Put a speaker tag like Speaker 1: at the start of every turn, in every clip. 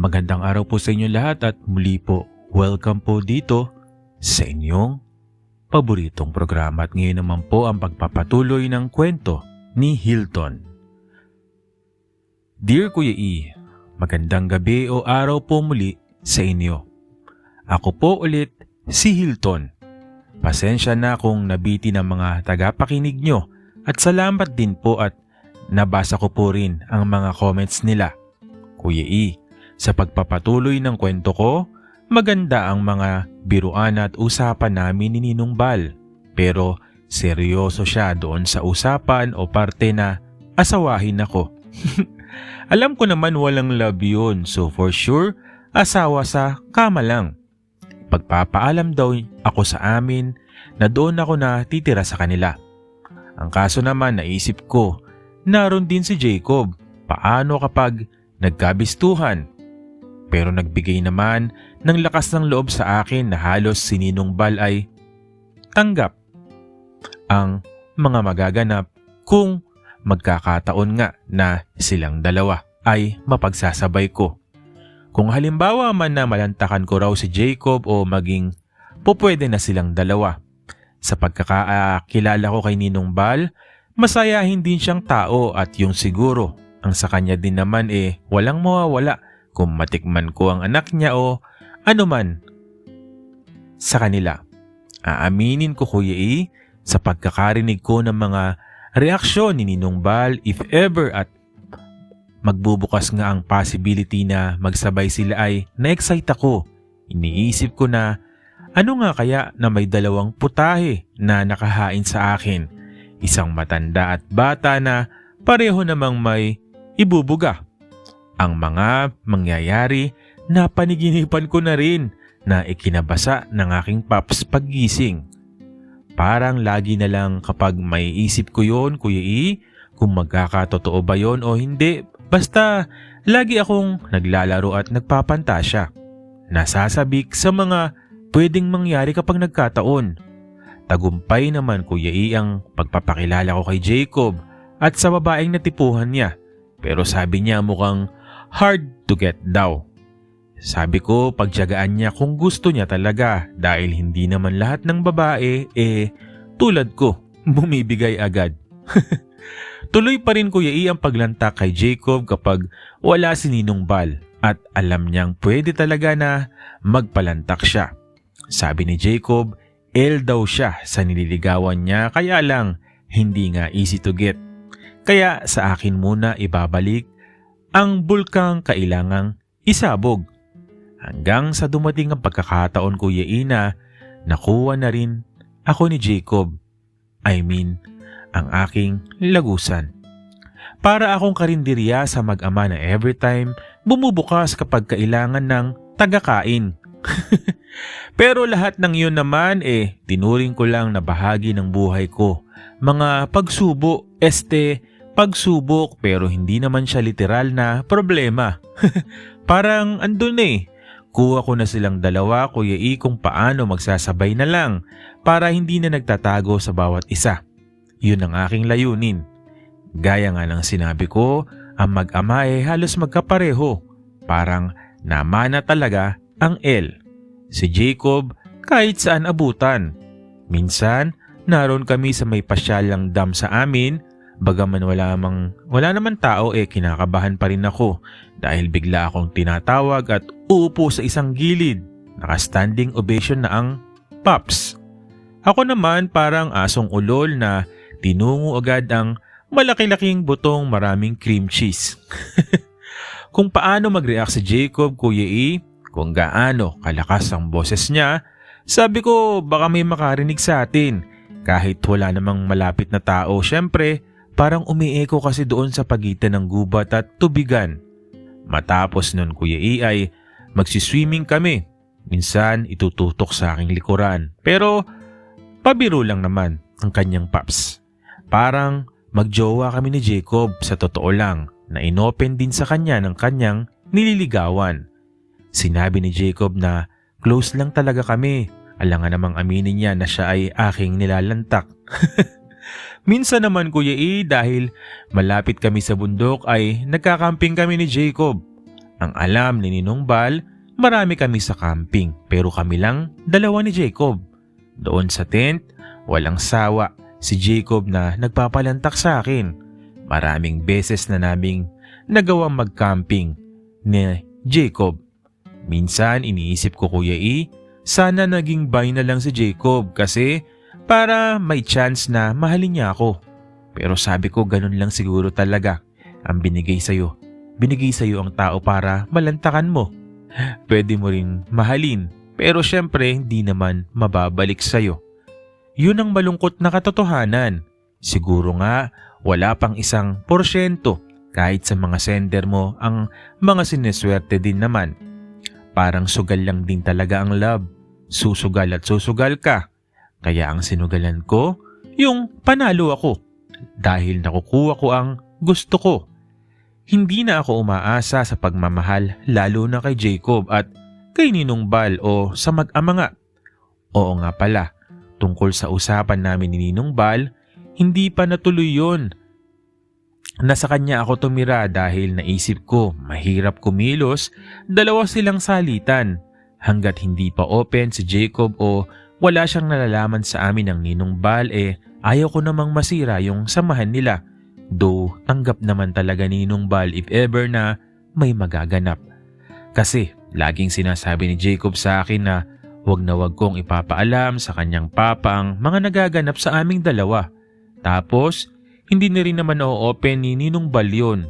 Speaker 1: Magandang araw po sa inyo lahat at muli po, welcome po dito sa inyong paboritong programa at ngayon naman po ang pagpapatuloy ng kwento ni Hilton. Dear Kuya E, magandang gabi o araw po muli sa inyo. Ako po ulit si Hilton. Pasensya na kung nabiti ng mga tagapakinig nyo at salamat din po at nabasa ko po rin ang mga comments nila. Kuya E, sa pagpapatuloy ng kwento ko, maganda ang mga biruan at usapan namin ni Ninong Bal. Pero seryoso siya doon sa usapan o parte na asawahin ako. Alam ko naman walang love yun so for sure asawa sa kama lang. Pagpapaalam daw ako sa amin na doon ako na titira sa kanila. Ang kaso naman naisip ko, naroon din si Jacob. Paano kapag nagkabistuhan? Pero nagbigay naman ng lakas ng loob sa akin na halos sininong bal ay tanggap ang mga magaganap kung magkakataon nga na silang dalawa ay mapagsasabay ko. Kung halimbawa man na malantakan ko raw si Jacob o maging pupwede na silang dalawa. Sa pagkakakilala ko kay Ninong Bal, masayahin din siyang tao at yung siguro ang sa kanya din naman eh walang mawawala kung matikman ko ang anak niya o ano man sa kanila. Aaminin ko Kuya E, sa pagkakarinig ko ng mga reaksyon ni Ninong Bal if ever at magbubukas nga ang possibility na magsabay sila ay na-excite ako. Iniisip ko na ano nga kaya na may dalawang putahe na nakahain sa akin. Isang matanda at bata na pareho namang may ibubuga. Ang mga mangyayari na paniginipan ko na rin na ikinabasa ng aking paps paggising. Parang lagi na lang kapag may isip ko yon Kuya E, kung magkakatotoo ba yon o hindi, basta lagi akong naglalaro at nagpapantasya. Nasasabik sa mga pwedeng mangyari kapag nagkataon. Tagumpay naman Kuya E ang pagpapakilala ko kay Jacob at sa babaeng natipuhan niya. Pero sabi niya mukhang hard to get daw. Sabi ko pagtyagaan niya kung gusto niya talaga dahil hindi naman lahat ng babae eh tulad ko bumibigay agad. Tuloy pa rin Kuya E ang paglantak kay Jacob kapag wala si Ninong Bal at alam niyang pwede talaga na magpalantak siya. Sabi ni Jacob, L daw siya sa nililigawan niya kaya lang hindi nga easy to get. Kaya sa akin muna ibabalik ang bulkang kailangang isabog. Hanggang sa dumating ang pagkakataon Kuya Ina, nakuha na rin ako ni Jacob. I mean, ang aking lagusan. Para akong karinderya sa mag-ama na every time bumubukas kapag kailangan ng tagakain. Pero lahat ng yun naman eh, tinuring ko lang na bahagi ng buhay ko. Mga pagsubo, este, pagsubok pero hindi naman siya literal na problema. Parang andun eh. Kuha ko na silang dalawa kuya i kung paano magsasabay na lang para hindi na nagtatago sa bawat isa. Yun ang aking layunin. Gaya nga ng sinabi ko, ang mag-ama ay halos magkapareho. Parang namana talaga ang L. Si Jacob kahit saan abutan. Minsan, naroon kami sa may pasyalang dam sa amin, bagaman wala, mang, wala naman tao eh kinakabahan pa rin ako dahil bigla akong tinatawag at uupo sa isang gilid. Naka-standing ovation na ang Pops. Ako naman parang asong ulol na tinungo agad ang malaki-laking butong maraming cream cheese. Kung paano mag-react si Jacob, Kuya E, kung gaano kalakas ang boses niya, sabi ko baka may makarinig sa atin. Kahit wala namang malapit na tao, syempre parang umieko kasi doon sa pagitan ng gubat at tubigan. Matapos nun Kuya E ay magsiswimming kami. Minsan itututok sa aking likuran. Pero pabiro lang naman ang kanyang paps. Parang magjowa kami ni Jacob sa totoo lang na inopen din sa kanya ng kanyang nililigawan. Sinabi ni Jacob na close lang talaga kami. Alangan namang aminin niya na siya ay aking nilalantak. Minsan naman Kuya E dahil malapit kami sa bundok ay nagkakamping kami ni Jacob. Ang alam ni Ninong Bal, marami kami sa camping pero kami lang dalawa ni Jacob. Doon sa tent, walang sawa si Jacob na nagpapalantak sa akin. Maraming beses na naming nagawang mag-camping ni Jacob. Minsan iniisip ko Kuya E, sana naging bay na lang si Jacob kasi para may chance na mahalin niya ako. Pero sabi ko ganun lang siguro talaga ang binigay sa'yo. Binigay sa'yo ang tao para malantakan mo. Pwede mo ring mahalin pero syempre hindi naman mababalik sa'yo. Yun ang malungkot na katotohanan. Siguro nga wala pang isang porsyento kahit sa mga sender mo ang mga sineswerte din naman. Parang sugal lang din talaga ang love. Susugal at susugal ka. Kaya ang sinugalan ko, yung panalo ako. Dahil nakukuha ko ang gusto ko. Hindi na ako umaasa sa pagmamahal lalo na kay Jacob at kay Ninong Bal o sa mag-ama nga. Oo nga pala, tungkol sa usapan namin ni Ninong Bal, hindi pa natuloy yon. Nasa kanya ako tumira dahil naisip ko mahirap kumilos, dalawa silang salitan. Hanggat hindi pa open si Jacob o wala siyang nalalaman sa amin ng Ninong Bal eh ayaw ko namang masira yung samahan nila. Though tanggap naman talaga ni Ninong Bal if ever na may magaganap. Kasi laging sinasabi ni Jacob sa akin na wag na wag kong ipapaalam sa kanyang papa ang mga nagaganap sa aming dalawa. Tapos hindi na rin naman o-open ni Ninong Bal yun.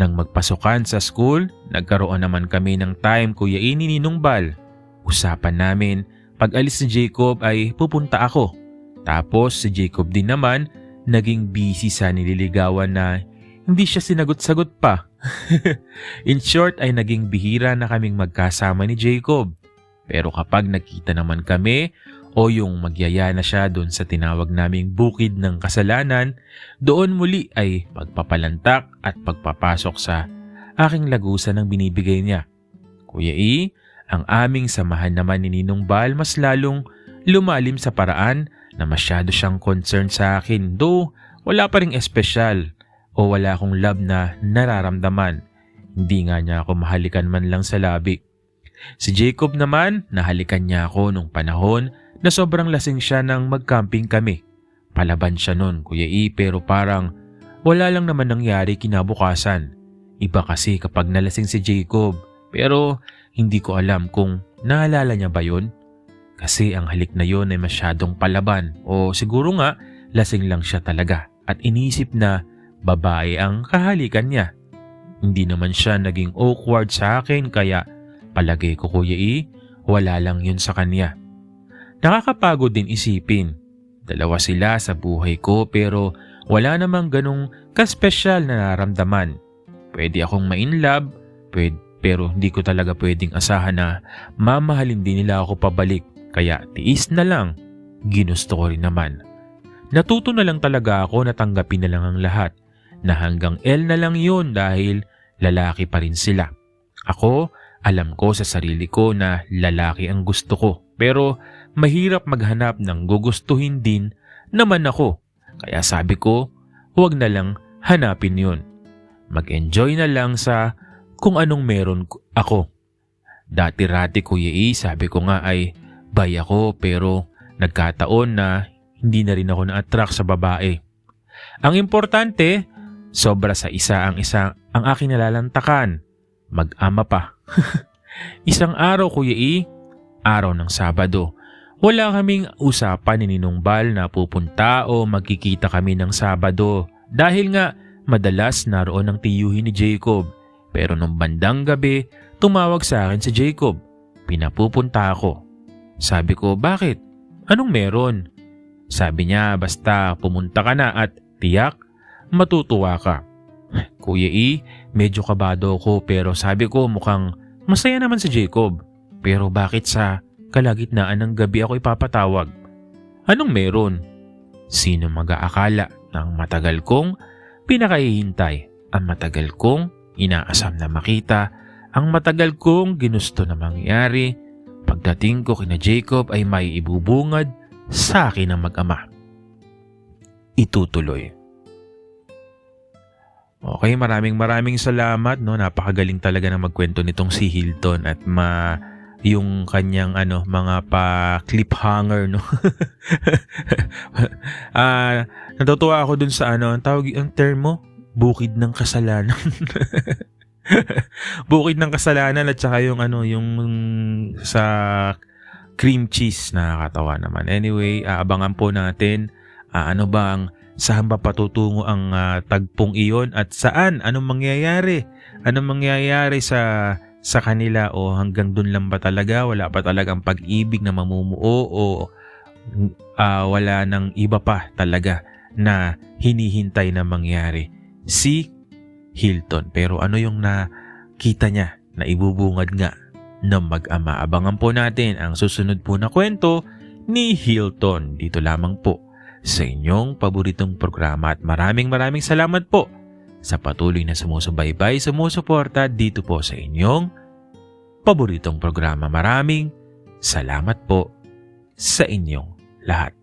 Speaker 1: Nang magpasukan sa school, nagkaroon naman kami ng time kuya ini Ninong Bal. Usapan namin, pag alis ni Jacob ay pupunta ako. Tapos si Jacob din naman, naging busy sa nililigawan na hindi siya sinagot-sagot pa. In short ay naging bihira na kaming magkasama ni Jacob. Pero kapag nakita naman kami o yung magyaya na siya doon sa tinawag naming bukid ng kasalanan, doon muli ay pagpapalantak at pagpapasok sa aking lagusan ng binibigay niya. Kuya E, ang aming samahan naman ni Ninong Bal mas lalong lumalim sa paraan na masyado siyang concerned sa akin do wala pa ring espesyal o wala akong love na nararamdaman. Hindi nga niya ako mahalikan man lang sa labi. Si Jacob naman, nahalikan niya ako nung panahon na sobrang lasing siya nang mag-camping kami. Palaban siya nun, Kuya E, pero parang wala lang naman nangyari kinabukasan. Iba kasi kapag nalasing si Jacob, pero hindi ko alam kung naalala niya ba yun? Kasi ang halik na yon ay masyadong palaban o siguro nga lasing lang siya talaga at inisip na babae ang kahalikan niya. Hindi naman siya naging awkward sa akin kaya palagay ko Kuya E, wala lang yun sa kanya. Nakakapagod din isipin. Dalawa sila sa buhay ko pero wala namang ganong kaspesyal na naramdaman. Pwede akong ma-inlove, pwede, pero hindi ko talaga pwedeng asahan na mamahalin din nila ako pabalik. Kaya tiis na lang, ginusto ko rin naman. Natuto na lang talaga ako na tanggapin na lang ang lahat na hanggang L na lang yun dahil lalaki pa rin sila. Ako, alam ko sa sarili ko na lalaki ang gusto ko pero mahirap maghanap ng gugustuhin din naman ako. Kaya sabi ko, huwag na lang hanapin yun. Mag-enjoy na lang sa kung anong meron ako. Dati-rati Kuya E, sabi ko nga ay bay ako pero nagkataon na hindi na rin ako na-attract sa babae. Ang importante, sobra sa isa ang isa ang aking nalalantakan. Mag-ama pa. Isang araw Kuya E, araw ng Sabado. Wala kaming usapan ni Ninong Bal na pupunta o magkikita kami ng Sabado dahil nga madalas naroon ang tiyuhin ni Jacob. Pero nung bandang gabi, tumawag sa akin si Jacob. Pinapupunta ako. Sabi ko, bakit? Anong meron? Sabi niya, basta pumunta ka na at tiyak, matutuwa ka. Kuya E, medyo kabado ako pero sabi ko mukhang masaya naman si Jacob. Pero bakit sa kalagitnaan ng gabi ako ipapatawag? Anong meron? Sino mag-aakala ng matagal kong pinakahihintay, ang matagal kong inaasam na makita, ang matagal kong ginusto na mangyari, pagdating ko kina Jacob ay may ibubungad sa akin ng mag-ama. Itutuloy. Okay, maraming maraming salamat no. Napakagaling talaga na magkwento nitong si Hilton at ma yung kanyang ano mga pa cliffhanger no. Ah, natutuwa ako dun sa ano, ang tawag ang term mo, bukid ng kasalanan. bukid ng kasalanan at saka yung ano, yung sa cream cheese nakakatawa naman. Anyway, aabangan po natin ah, ano ba ang saan ba patutungo ang ah, tagpong iyon at saan anong mangyayari? Anong mangyayari sa sa kanila o hanggang dun lang ba talaga wala pa talagang pag-ibig na mamumuo o ah, wala nang iba pa talaga na hinihintay na mangyari si Hilton pero ano yung nakita niya na ibubungad nga ng mag-ama abangan po natin ang susunod po na kwento ni Hilton dito lamang po sa inyong paboritong programa at maraming maraming salamat po sa patuloy na sumusubaybay, sumusuporta dito po sa inyong paboritong programa. Maraming salamat po sa inyong lahat.